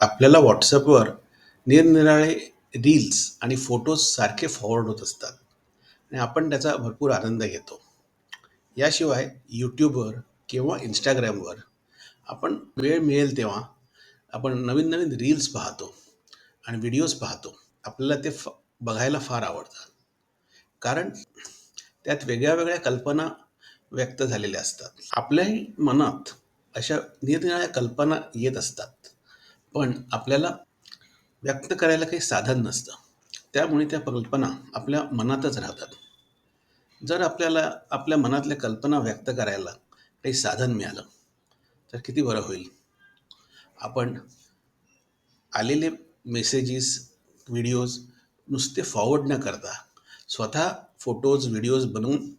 आपल्याला व्हॉट्सअपवर निरनिराळे रील्स आणि फोटोज सारखे फॉरवर्ड होत असतात आणि आपण त्याचा भरपूर आनंद घेतो. याशिवाय यूट्यूबवर किंवा इंस्टाग्रामवर आपण वेळ मिळेल तेव्हा आपण नवीन-नवीन रील्स पाहतो आणि व्हिडिओज पाहतो. आपल्याला ते फ बघायला फार आवडतात कारण त्यात वेगळ्या-वेगळ्या कल्पना व्यक्त झालेल्या असतात. आपल्याही मनात अशा निरनिराळ्या कल्पना येत असतात. पण आपल्याला व्यक्त करायला काही साधन नसतं. त्यामुळे त्या कल्पना आपल्या मनातच राहतात. जर आपल्याला आपल्या मनातल्या कल्पना व्यक्त करायला काही साधन मिळालं, तर किती बरं होईल. आपण आलेले मेसेजेस, व्हिडिओज नुसते फॉरवर्ड न करता स्वतः फोटोज, व्हिडिओज बनवून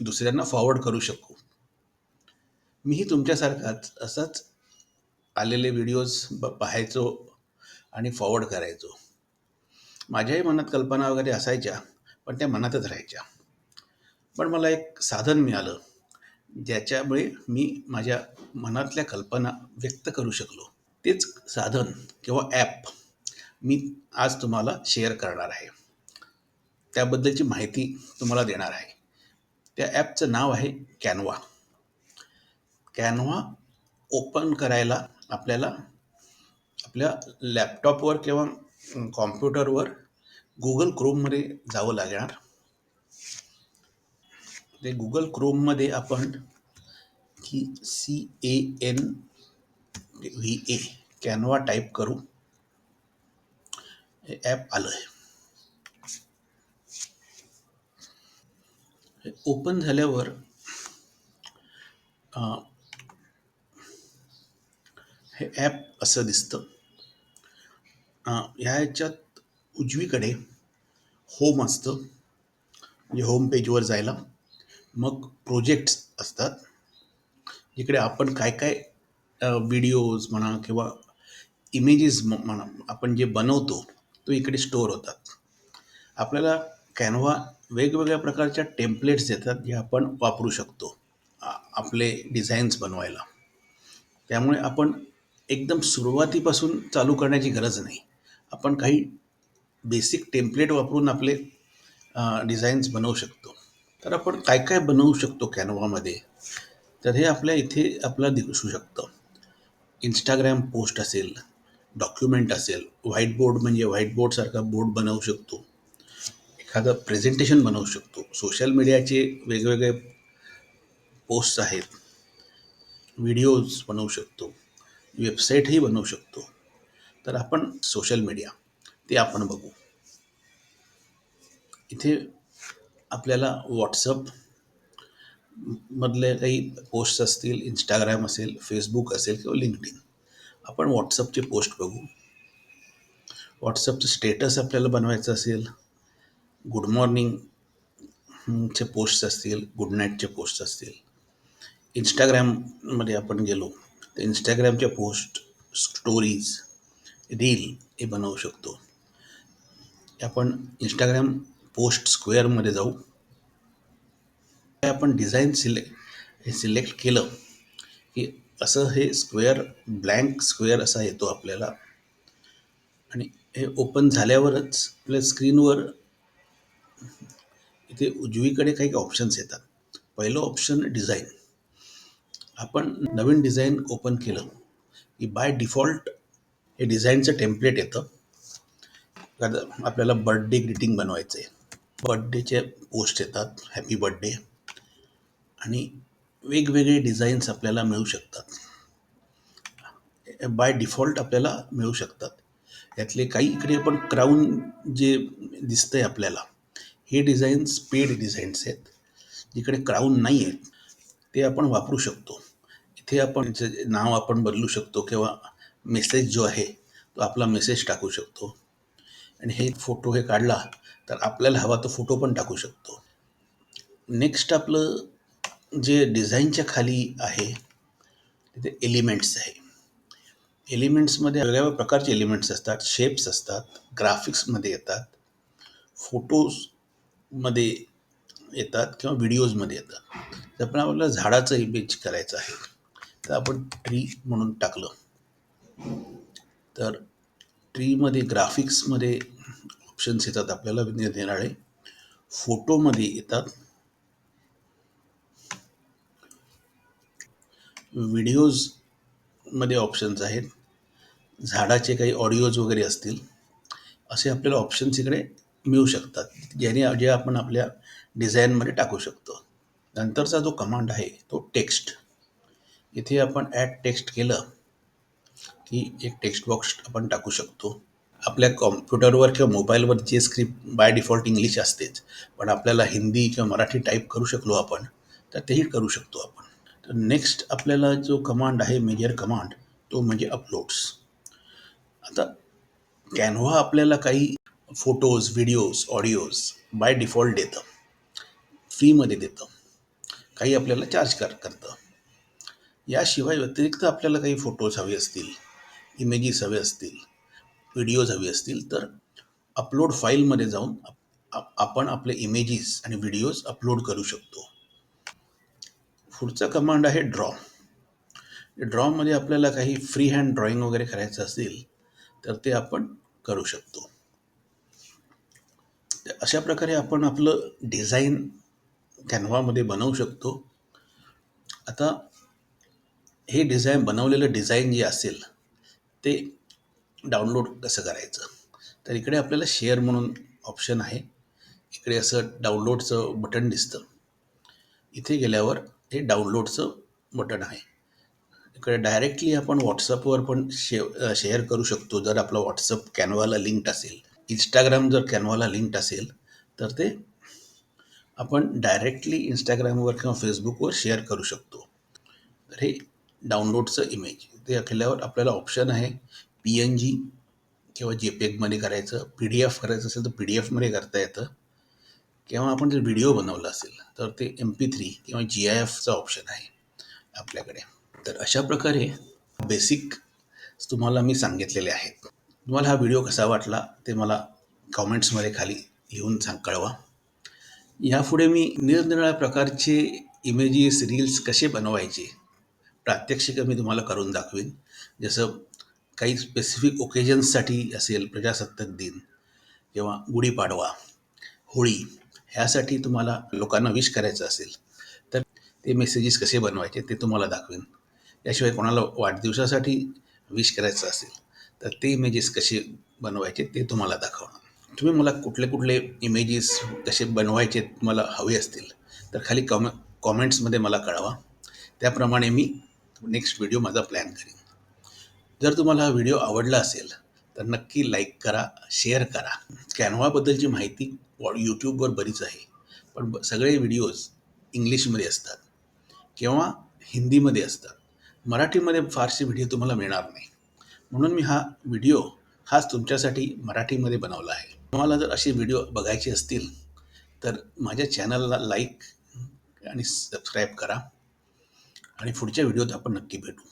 दुसऱ्यांना फॉरवर्ड करू शकू. मीही तुमच्यासारखाच असाच आलेले व्हिडिओज ब पाहायचो आणि फॉरवर्ड करायचो. माझ्याही मनात कल्पना वगैरे असायच्या, पण त्या मनातच राहायच्या. पण मला एक साधन मिळालं, ज्याच्यामुळे मी माझ्या मनातल्या कल्पना व्यक्त करू शकलो. तेच साधन किंवा ॲप मी आज तुम्हाला शेअर करणार आहे. त्याबद्दलची माहिती तुम्हाला देणार आहे. त्या ॲपचं नाव आहे कॅनवा कॅनवा ओपन करायला आपल्याला आपल्या लॅपटॉपवर किंवा कॉम्प्युटरवर गुगल क्रोममध्ये जावं लागणार. ते गुगल क्रोममध्ये आपण की C A N V A Canva type करू. हे ॲप आलं आहे ओपन झाल्यावर हे ॲप असं दिसतं. ह्या ह्याच्यात उजवीकडे होम असतं. म्हणजे होम पेजवर जायला. मग प्रोजेक्ट्स असतात. जिकडे आपण काय-काय व्हिडिओज म्हणा किंवा इमेजेस म म्हणा आपण जे बनवतो, तो इकडे स्टोअर होतात. आपल्याला कॅनव्हा वेगवेगळ्या प्रकारच्या टेम्पलेट्स देतात, जे आपण वापरू शकतो आपले डिझाईन्स बनवायला. त्यामुळे आपण एकदम सुरुवातीपासून चालू करण्याची गरज नाही. आपण काही बेसिक टेम्पलेट वापरून आपले डिझाईन्स बनवू शकतो. तर आपण काय-काय बनवू शकतो कॅनवामध्ये तर हे आपल्या इथे आपला दिसू शकतं. इंस्टाग्रॅम पोस्ट असेल, डॉक्युमेंट असेल, व्हाईट बोर्ड म्हणजे व्हाईट बोर्डसारखा बोर्ड बनवू शकतो. एखादं प्रेझेंटेशन बनवू शकतो. सोशल मीडियाचे वेगवेगळे पोस्ट्स आहेत. व्हिडिओज बनवू शकतो. वेबसाईटही बनवू शकतो. तर आपण सोशल मीडिया ते आपण बघू. इथे आपल्याला व्हॉट्सअप मधले काही पोस्ट असतील, इंस्टाग्राम असेल, फेसबुक असेल किंवा लिंकडिन आपण व्हॉट्सअपचे पोस्ट बघू. व्हॉट्सअपचं स्टेटस आपल्याला बनवायचं असेल, गुड मॉर्निंग पोस्ट चे असतील, गुड नाईटचे पोस्ट असतील. इंस्टाग्राममध्ये आपण गेलो, तर इंस्टाग्रामच्या पोस्ट, स्टोरीज, रील हे बनवू शकतो. आपण इंस्टाग्राम पोस्ट स्क्वेअरमध्ये जाऊ. आपण डिझाईन सिलेक्ट हे सिलेक्ट केलं, की असं हे स्क्वेअर ब्लँक स्क्वेअर असा येतो आपल्याला. आणि हे ओपन झाल्यावरच आपल्या स्क्रीनवर इथे उजवीकडे काही ऑप्शन्स येतात. पहिलं ऑप्शन डिझाईन आपण नवीन डिझाईन ओपन केलं, की बाय डिफॉल्ट हे डिझाईनचं टेम्पलेट येतं. आपल्याला बर्थडे ग्रीटिंग बनवायचं आहे. बर्थडेचे पोस्ट येतात, हॅपी बर्थडे आणि वेगवेगळे डिझाईन्स आपल्याला मिळू शकतात. बाय डिफॉल्ट आपल्याला मिळू शकतात. यातले काही इकडे आपण क्राउन जे दिसतंय आपल्याला, हे डिझाईन्स पेड डिझाईन्स आहेत. जिकडे क्राऊन नाही आहेत, ते आपण वापरू शकतो. तिथे आपण नाव आपण बदलू शकतो किंवा मेसेज जो आहे, तो आपला मेसेज टाकू शकतो. आणि हे फोटो हे काढला, तर आपल्याला हवा तो फोटो पण टाकू शकतो. नेक्स्ट आपलं जे डिझाईनच्या खाली आहे, तिथे एलिमेंट्स आहे. एलिमेंट्समध्ये वेगळ्या प्रकारचे एलिमेंट्स असतात, शेप्स असतात, ग्राफिक्समध्ये येतात, फोटोजमध्ये येतात किंवा व्हिडिओजमध्ये येतात. तर पण आपल्याला झाडाचं इमेज करायचं आहे, तर आपण ट्री म्हणून टाकलं. तर ट्रीमध्ये ग्राफिक्समध्ये ऑप्शन्स येतात आपल्याला निरनिराळे फोटोमध्ये येतात. व्हिडिओजमध्ये ऑप्शन्स आहेत. झाडाचे काही ऑडिओज वगैरे असतील असे आपल्याला ऑप्शन्स इकडे मिळू शकतात ज्याने जे आपण आपल्या डिझाईनमध्ये टाकू शकतो. नंतरचा जो कमांड आहे तो टेक्स्ट इथे आपण ॲड टेक्स्ट केलं की एक टेक्स्ट बॉक्स आपण टाकू शकतो. आपल्या कॉम्प्युटरवर किंवा मोबाईलवर जे स्क्रिप्ट बाय डिफॉल्ट इंग्लिश असतेच. पण आपल्याला हिंदी किंवा मराठी टाईप करू शकलो आपण तर तेही करू शकतो आपण. तर नेक्स्ट आपल्याला जो कमांड आहे मेजर कमांड तो म्हणजे अपलोड्स आता कॅनव्हा आपल्याला काही photos videos audios by default देतं. फ्रीमध्ये देतं. काही आपल्याला चार्ज कर करतं. याशिवाय व्यतिरिक्त आपल्याला काही फोटोज हवे असतील इमेजेस हवे असतील व्हिडिओज हवे असतील तर अपलोड फाईलमध्ये जाऊन आपण आपले इमेजेस आणि व्हिडिओज अपलोड करू शकतो. पुढचा कमांड आहे ड्रॉ ड्रॉमध्ये आपल्याला काही फ्री हँड ड्रॉइंग वगैरे करायचं असेल तर ते आपण करू शकतो. अशा प्रकारे आपण आपलं डिझाईन कॅनव्हामध्ये बनवू शकतो. आता हे डिझाईन बनवलेलं डिझाईन जे असेल ते डाउनलोड कसं करायचं? तर इकडे आपल्याला शेअर म्हणून ऑप्शन आहे. इकडे असं डाउनलोडचं बटन दिसतं. इथे गेल्यावर हे डाउनलोडचं बटन आहे. इकडे डायरेक्टली आपण व्हॉट्सअपवर पण शे शेअर करू शकतो. जर आपलं व्हॉट्सअप कॅनवाला लिंक्ड असेल इंस्टाग्राम जर कॅनवाला लिंक्ड असेल तर ते आपण डायरेक्टली इंस्टाग्रामवर किंवा फेसबुकवर शेअर करू शकतो. तर हे डाउनलोडचं इमेज ते केल्यावर आपल्याला ऑप्शन आहे पी एन जी किंवा जे पेगमध्ये करायचं पी डी एफ करायचं असेल तर पी डी एफमध्ये करता येतं. किंवा आपण जर व्हिडिओ बनवला असेल तर ते एम पी थ्री किंवा जी आय एफचा ऑप्शन आहे आपल्याकडे. तर अशा प्रकारे बेसिक तुम्हाला मी सांगितलेले आहेत. तुम्हाला हा व्हिडिओ कसा वाटला ते मला कॉमेंट्समध्ये खाली लिहून सांग कळवा. यापुढे मी निरनिराळ्या प्रकारचे इमेजेस रील्स कसे बनवायचे प्रात्यक्षिकं मी तुम्हाला करून दाखवीन. जसं काही स्पेसिफिक ओकेजन्ससाठी असेल प्रजासत्ताक दिन किंवा गुढीपाडवा होळी ह्यासाठी तुम्हाला लोकांना विश करायचं असेल तर ते मेसेजेस कसे बनवायचे ते तुम्हाला दाखवेन. याशिवाय कोणाला वाढदिवसासाठी विश करायचं असेल तर ते इमेजेस कसे बनवायचे ते तुम्हाला दाखवणार. तुम्ही मला कुठले कुठले इमेजेस कसे बनवायचे तुम्हाला हवे असतील तर खाली कॉमे कॉमेंट्समध्ये मला कळवा. त्याप्रमाणे मी नेक्स्ट व्हिडिओ माझा प्लॅन करीन. जर तुम्हाला हा व्हिडिओ आवडला असेल तर नक्की लाईक करा शेअर करा. कॅनव्हाबद्दलची माहिती वॉ- यूट्यूबवर बरीच आहे. पण सगळे व्हिडिओज इंग्लिशमध्ये असतात किंवा हिंदीमध्ये असतात. मराठीमध्ये फारसे व्हिडिओ तुम्हाला मिळणार नाही. म्हणून मी हा व्हिडिओ खास तुमच्यासाठी मराठीमध्ये बनवला आहे. तुम्हाला जर असे व्हिडिओ बघायचे असतील तर माझ्या चॅनलला लाईक आणि सबस्क्राईब करा. आणि पुढच्या व्हिडिओत आपण नक्की भेटू.